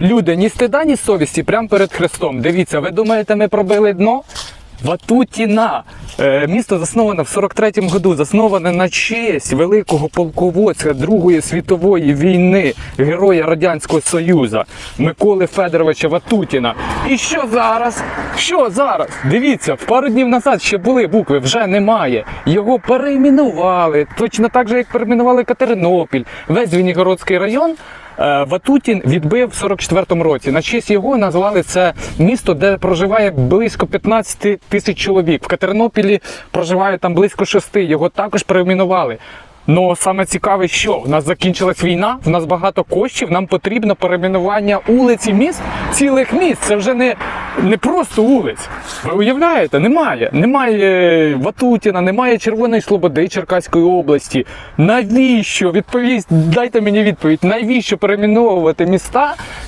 Люди, ні стида, ні совісті, прямо перед Христом. Дивіться, ви думаєте, ми пробили дно? Ватутіна. Е, місто засноване в 43-му году, засноване на честь великого полководця Другої світової війни, героя Радянського Союзу Миколи Федоровича Ватутіна. І що зараз? Що зараз? Дивіться, в пару днів назад ще були букви, вже немає. Його перейменували, точно так же, як перейменували Катеринопіль, весь Звенігородський район. Е, Ватутін відбив в 44-му році. На честь його назвали це місто, де проживає близько 15 тисяч чоловік. В Катеринопілі проживає там близько 6. Його також перейменували. Ну саме цікаве, що в нас закінчилась війна, в нас багато коштів. Нам потрібно перейменування вулиць і міст, цілих міст. Це вже не, не просто вулиць. Ви уявляєте? Немає. Немає Ватутіна, немає Червоної Слободи Черкаської області. Навіщо? Відповість, дайте мені відповідь, навіщо перейменовувати міста,